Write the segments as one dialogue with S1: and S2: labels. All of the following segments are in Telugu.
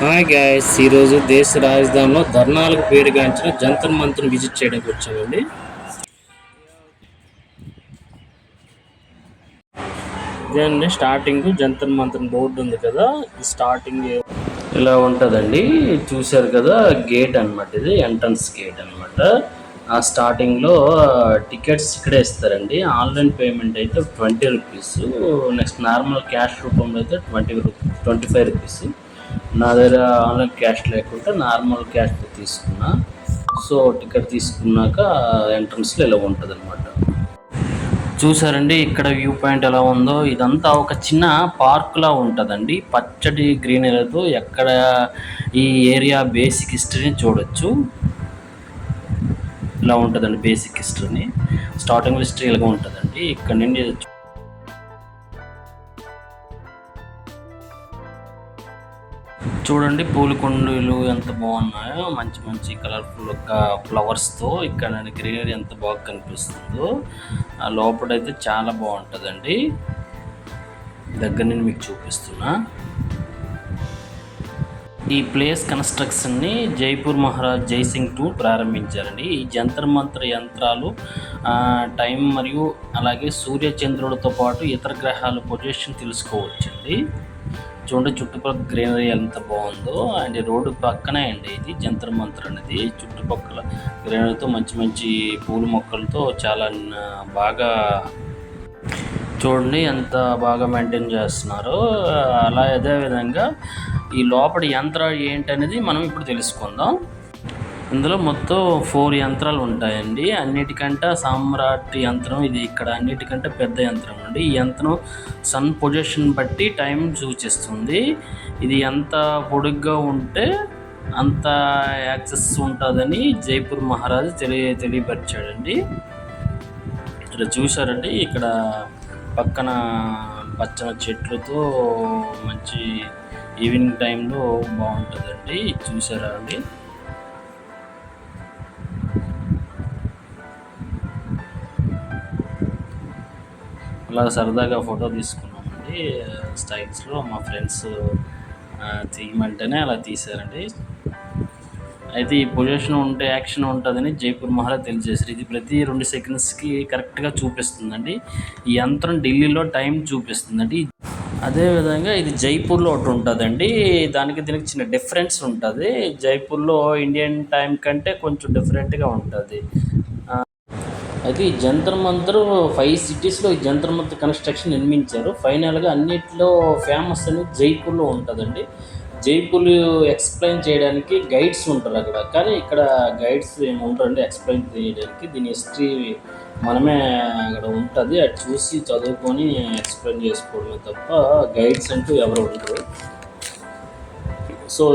S1: హాయ్ గాయస్ ఈరోజు దేశ రాజధానిలో ధర్నాలకు పేరుగాంచిన జంతర్ మంత్రం విజిట్ చేయడానికి వచ్చామండి. ఇదండి స్టార్టింగ్ జంతర్ మంత్రం బోర్డు ఉంది కదా ఈ స్టార్టింగ్ ఇలా ఉంటుందండి చూశారు కదా గేట్ అన్నమాట ఇది ఎంట్రన్స్ గేట్ అన్నమాట. ఆ స్టార్టింగ్లో టికెట్స్ ఇక్కడే ఇస్తారండి. ఆన్లైన్ పేమెంట్ అయితే twenty rupees next normal cash రూపంలో అయితే ట్వంటీ ట్వంటీ ఫైవ్ రూపీస్ నా దగ్గర ఆన్లైన్ క్యాష్ లేకుంటే నార్మల్ క్యాష్ తీసుకున్నా. సో టికెట్ తీసుకున్నాక ఎంట్రన్స్లో ఇలా ఉంటుంది అనమాట చూసారండి ఇక్కడ వ్యూ పాయింట్ ఎలా ఉందో. ఇదంతా ఒక చిన్న పార్క్ లా ఉంటుందండి. పచ్చటి గ్రీనరీతో ఎక్కడ ఈ ఏరియా బేసిక్ హిస్టరీని చూడొచ్చు. ఇలా ఉంటుందండి బేసిక్ హిస్టరీని. స్టార్టింగ్ హిస్టరీ ఇలాగ ఉంటుందండి. ఇక్కడ నుండి చూడండి పూల కుండీలు ఎంత బాగున్నాయో మంచి మంచి కలర్ఫుల్ ఫ్లవర్స్తో ఇక్కడ గ్రీనరీ ఎంత బాగా కనిపిస్తుందో. ఆ లోపలైతే చాలా బాగుంటుందండి. దగ్గర నేను మీకు చూపిస్తున్నా. ఈ ప్లేస్ కన్స్ట్రక్షన్ని జైపూర్ మహారాజ్ జైసింగ్ టూ ప్రారంభించారండి. ఈ జంతర్ మంత్ర యంత్రాలు టైం మరియు అలాగే సూర్య చంద్రుడితో పాటు ఇతర గ్రహాల పొజిషన్ తెలుసుకోవచ్చండి. చూడండి చుట్టుపక్కల గ్రీనరీ ఎంత బాగుందో. అండ్ రోడ్డు పక్కనే అండి ఇది జంతర్ మంత్ర అనేది. చుట్టుపక్కల గ్రీనరీతో మంచి మంచి పూల మొక్కలతో చాలా బాగా చూడండి ఎంత బాగా మెయింటైన్ చేస్తున్నారు. అలా అదే విధంగా ఈ లోపల యంత్రాలు ఏంటనేది మనం ఇప్పుడు తెలుసుకుందాం. ఇందులో మొత్తం ఫోర్ యంత్రాలు ఉంటాయండి. అన్నిటికంటే సామ్రాట్ యంత్రం ఇది ఇక్కడ అన్నిటికంటే పెద్ద యంత్రం అండి. ఈ యంత్రం సన్ పొజిషన్ బట్టి టైం సూచిస్తుంది. ఇది ఎంత పొడుగ్గా ఉంటే అంత యాక్సెస్ ఉంటుందని జైపూర్ మహారాజు తెలియ తెలియపరిచాడండి. ఇక్కడ చూసారండి ఇక్కడ పక్కన పచ్చని చెట్లతో మంచి ఈవినింగ్ టైంలో బాగుంటుందండి. చూసారా అండి? అలా సరదాగా ఫోటో తీసుకున్నామండి. స్టైల్స్లో మా ఫ్రెండ్స్ తీయమంటేనే అలా తీశారండి. అయితే ఈ పొజిషన్ ఉంటే యాక్షన్ ఉంటుందని జైపూర్ మహారాజ్ తెలియజేశారు. ఇది ప్రతి రెండు సెకండ్స్కి కరెక్ట్గా చూపిస్తుందండి. ఈ యంత్రం ఢిల్లీలో టైం చూపిస్తుందండి. అదేవిధంగా ఇది జైపూర్లో ఒకటి ఉంటుందండి. దానికి దీనికి చిన్న డిఫరెన్స్ ఉంటుంది. జైపూర్లో ఇండియన్ టైం కంటే కొంచెం డిఫరెంట్గా ఉంటుంది. అయితే ఈ జంతర్ మంతర్ ఫైవ్ సిటీస్లో ఈ జంతర్ మంతర్ కన్స్ట్రక్షన్ నిర్మించారు. ఫైనల్గా అన్నిట్లో ఫేమస్ అనేది జైపూర్లో ఉంటుందండి. జైపూర్ ఎక్స్ప్లెయిన్ చేయడానికి గైడ్స్ ఉంటారు అక్కడ. కానీ ఇక్కడ గైడ్స్ ఏమి ఉంటారండి ఎక్స్ప్లెయిన్ చేయడానికి. దీని హిస్టరీ మనమే అక్కడ ఉంటుంది. అది చూసి చదువుకొని ఎక్స్ప్లెయిన్ చేసుకోవడమే తప్ప గైడ్స్ అంటూ ఎవరు ఉండరు. సో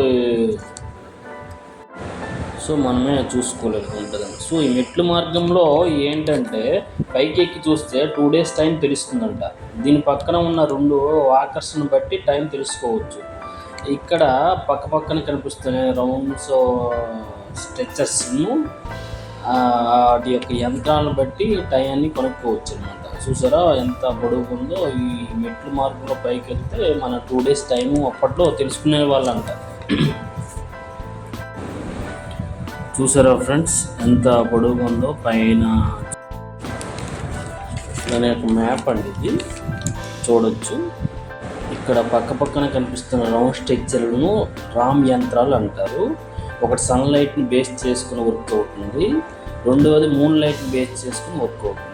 S1: సో మనమే చూసుకోలేక ఉంటుందండి సో ఈ మెట్లు మార్గంలో ఏంటంటే పైకి ఎక్కి చూస్తే టూ డేస్ టైం తెలుస్తుందంట. దీని పక్కన ఉన్న రెండు వాకర్స్ని బట్టి టైం తెలుసుకోవచ్చు. ఇక్కడ పక్క పక్కన కనిపిస్తున్న రౌండ్స్ స్ట్రెచ్చర్స్ను వాటి యొక్క యంత్రాలను బట్టి టైంని కొనుక్కోవచ్చు అనమాట చూసారా ఎంత పొడుగు ఉందో ఈ మెట్లు మార్గంలో పైకి వెళ్తే మన టూ డేస్ టైము అప్పట్లో తెలుసుకునే వాళ్ళంట. చూసారా ఫ్రెండ్స్? ఎంత పొడవుగా ఉందో పైన. దాని యొక్క మ్యాప్ అండి ఇది. చూడొచ్చు. ఇక్కడ పక్క పక్కన కనిపిస్తున్న రౌండ్ స్ట్రక్చర్లను రామ్ యంత్రాలు అంటారు. ఒకటి సన్లైట్ని బేస్ చేసుకుని వర్క్ అవుతుంది. రెండవది మూన్ లైట్ని బేస్ చేసుకుని వర్క్ అవుతుంది.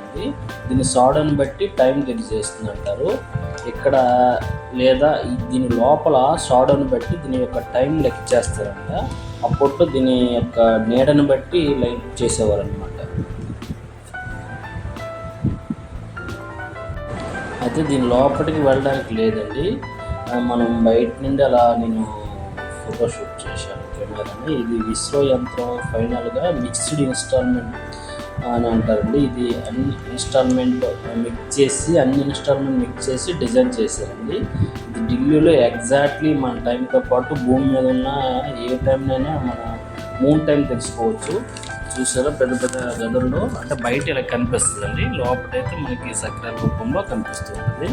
S1: దీని సాడని బట్టి టైం తెలియజేస్తుంది అంటారు ఇక్కడ లేదా దీని లోపల షాడోని బట్టి దీని యొక్క టైం లెక్క చేస్తారంట. అప్పట్లో దీని యొక్క నీడను బట్టి లైట్ చేసేవారు అనమాట అయితే దీని లోపలికి వెళ్ళడానికి లేదండి. మనం బయట నుండి అలా నేను ఫోటో షూట్ చేశాను. కెమెరాని. ఇది విశ్వ యంత్రం. ఫైనల్గా మిక్స్డ్ ఇన్స్టాల్మెంట్ అని అంటారండి. ఇది అన్ని ఇన్స్టాల్మెంట్ మిక్స్ చేసి అన్ని ఇన్స్టాల్మెంట్ మిక్స్ చేసి డిజైన్ చేశారండి. ఇది ఢిల్లీలో ఎగ్జాక్ట్లీ మన టైంతో పాటు భూమి మీద ఉన్న ఏ టైంనైనా మన మూన్ టైం తెలుసుకోవచ్చు. చూసారా? పెద్ద పెద్ద గదుల్లో అంటే బయట ఇలా కనిపిస్తుందండి. లోపలైతే మనకి సక్రాల రూపంలో కనిపిస్తుంది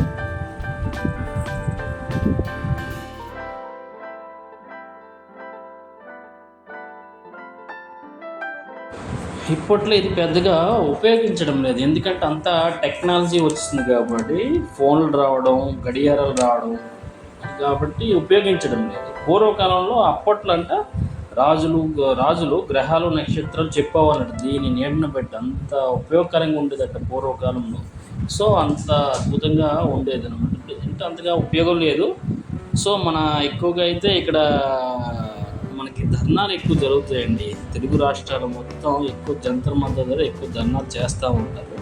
S1: ఇప్పట్లో ఇది పెద్దగా ఉపయోగించడం లేదు. ఎందుకంటే అంతా టెక్నాలజీ వచ్చింది కాబట్టి ఫోన్లు రావడం గడియారాలు రావడం కాబట్టి ఉపయోగించడం లేదు. పూర్వకాలంలో అప్పట్లో అంటే రాజులు రాజులు గ్రహాలు నక్షత్రాలు చెప్పేవాళ్ళంట దీని నీడన పెట్టి అంత ఉపయోగకరంగా ఉండేదట పూర్వకాలంలో. సో అంత అద్భుతంగా ఉండేది అనమాట అంటే అంతగా ఉపయోగం లేదు. సో మన ఎక్కువగా అయితే ఇక్కడ మనకి ధర్నాలు ఎక్కువ జరుగుతాయండి. తెలుగు రాష్ట్రాలు మొత్తం ఎక్కువ జంతర్ మంత్ర దగ్గర ఎక్కువ ధర్నాలు చేస్తూ ఉంటారు.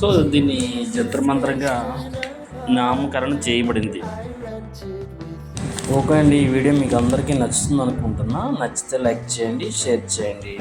S1: సో దీన్ని జంతర్ మంత్రంగా నామకరణం చేయబడింది. ఓకే అండి ఈ వీడియో మీకు అందరికీ నచ్చుతుంది అనుకుంటున్నా నచ్చితే లైక్ చేయండి షేర్ చేయండి.